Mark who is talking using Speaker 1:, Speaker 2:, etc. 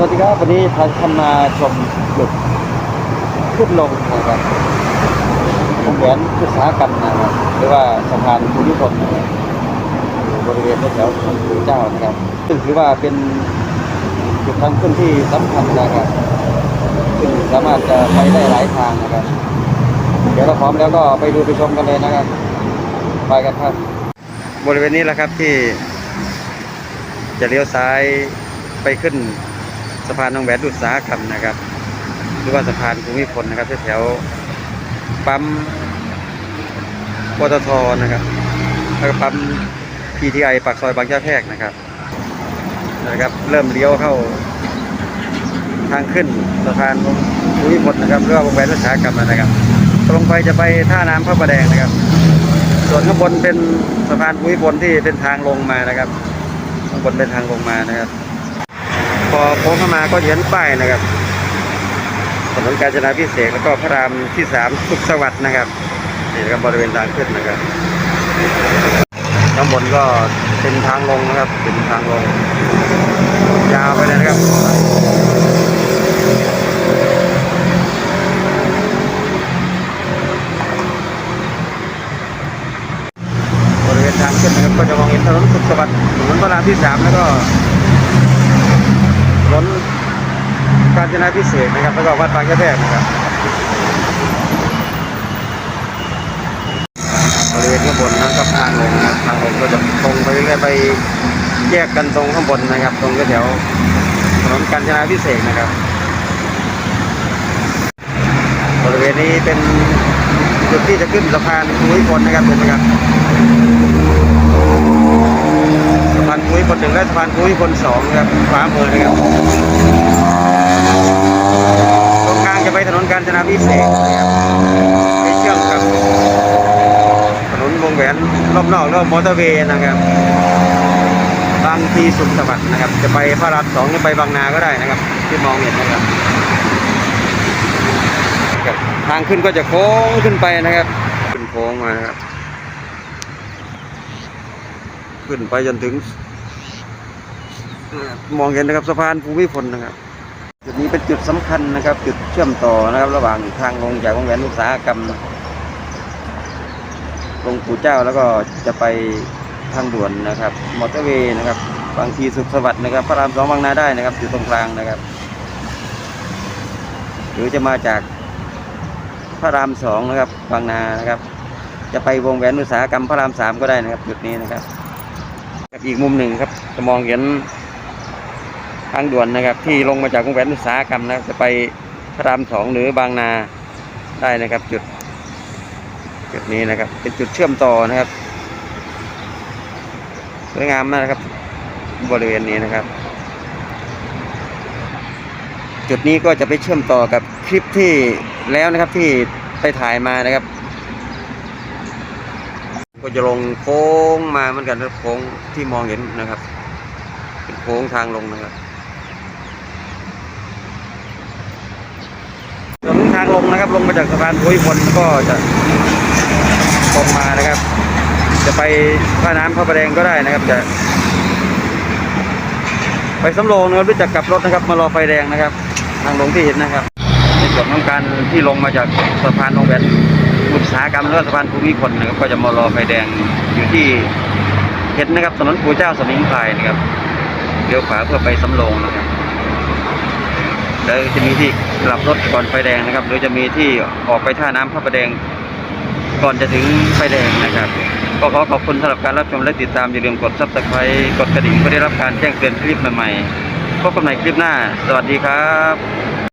Speaker 1: สวัสดีครับ วันนี้ท่านท่านมาชมจุดขึ้นลงนะครับวงแหวนอุตสาหกรรมนะครับหรือว่าสะพานภูมิพลนะครับบริเวณแถวๆถนนปู่เจ้านะครับ ซึ่งถือว่าเป็นจุดทางขึ้นที่สำคัญนะครับ ซึ่งสามารถจะไปได้หลายทางนะครับ เดี๋ยวเราพร้อมแล้วก็ไปดูไปชมกันเลยนะครับ ไปกันครับ บริเวณนี้แหละครับที่จะเลี้ยวซ้ายไปขึ้น สะพานหนองแหวนอุตสาหกรรมนะครับ หรือว่าสะพานภูมิพลนะครับแถวปั๊มปตทนะครับ แล้วก็ปั๊ม PTI ปากซอยบางเจ้าแพรกนะครับนะครับ เริ่มเลี้ยวเข้าทางขึ้นสะพานภูมิพลนะครับหรือว่าวงแหวนอุตสาหกรรมนะครับตรงไปจะไปท่าน้ำพระประแดงนะครับ ส่วนข้างบนเป็นสะพานภูมิพลที่เป็นทางลงมานะครับ ข้างบนเป็นทางลงมานะครับ โค้งเข้ามาก็จะเห็นป้ายนะครับถนนกาญจนาพิเศษกแล้วก็พระรามที่สามสุขสวัสดิ์นะครับนี่นะครับบริเวณทางขึ้นนะครับข้างบนก็เป็นทางลงนะครับเป็นทางลงยาวไปเลยนะครับบริเวณทางขึ้นนะครับก็จะมองเห็นถนนสุขสวัสดิ์ถนนพระรามที่สามแล้วก็ถนนกาญ จนาพิเศษนะครับแล้วก็วัดบางยะแพรกนะครับบริเวณข้างบนนั้นก็ทางลงนะครับทางลงก็จะตรงไปเรื่อยไปแยกกันตรงข้างบนนะครับ ตรงแถวถนนกาญจนาพิเศษนะครับ บริเวณนี้เป็นจุดที่จะขึ้นสะพานภูมิพลนะครับเห็นไหมครับสะพานภูมิพลหนึ่งและสะพานภูมิพลสองนะครับขวามือนะครับตรงกลางจะไปถนน กาญจนาพิเศษไปเชื่อมกับถนนวงแหวนรอบนอกแล้วมอเตอร์เวย์นะครับบางทีสุขสวัสดิ์นะครับ จะไปพระรามสองหรือไปบางนาก็ได้นะครับ ที่มองเห็นนะครับ ทางขึ้นก็จะโค้งขึ้นไปนะครับ ขึ้นโค้งมานะครับ ขึ้นไปจนถึง มองเห็นนะครับสะพานภูมิพลนะครับ จุดนี้เป็นจุดสำคัญนะครับ จุดเชื่อมต่อนะครับ ระหว่างทางลงจากวงแหวนอุตสาหกรรมลงปู่เจ้าแล้วก็จะไปทางด่วนนะครับ มอเตอร์เวย์นะครับ บางทีสุขสวัสดิ์นะครับ พระรามสองบางนาได้นะครับ อยู่ตรงกลางนะครับ หรือจะมาจากพระรามสองนะครับบางนานะครับ จะไปวงแหวนอุตสาหกรรมพระรามสามก็ได้นะครับ จุดนี้นะครับกับอีกมุมหนึ่งครับจะมองเห็น ทางด่วนนะครับ ที่ลงมาจากวงแหวนอุตสาหกรรมนะครับจะไปพระรามสองหรือบางนาได้นะครับ จุด จุดนี้นะครับ เป็นจุดเชื่อมต่อนะครับสวยงามมากนะครับ บริเวณนี้นะครับ จุดนี้ก็จะไปเชื่อมต่อกับคลิปที่แล้วนะครับที่ไปถ่ายมานะครับ ก็จะลงโค้งมาเหมือนกันนะโค้งที่มองเห็นนะครับ เป็นโค้งทางลงนะครับส่วนทางลงนะครับ ลงมาจากสะพานพุ้ยพลก็จะตรงมานะครับ จะไปท่าน้ำพระประแดงก็ได้นะครับจะ ไปสำโรงนะครับหรือจะกลับรถนะครับ มารอไฟแดงนะครับ ทางลงที่เห็นนะครับในส่วนของการที่ลงมาจากสะพานลงแบนอุตสาหกรรมแล้วสะพานภูมิพลนะครับ ก็จะมารอไฟแดงอยู่ที่เห็นนะครับถนนปู่เจ้าสมิงพรายนะครับเลี้ยวขวาเพื่อไปสำโรงนะครับ แล้วจะมีที่กลับรถก่อนไฟแดงนะครับ หรือจะมีที่ออกไปท่าน้ำพระประแดง ก่อนจะถึงไฟแดงนะครับ ก็ขอขอบคุณสำหรับการรับชมและติดตาม อย่าลืมกดซับสไครต์กดกระดิ่งเพื่อได้รับการแจ้งเตือนคลิปใหม่ๆพบกันใหม่คลิปหน้า สวัสดีครับ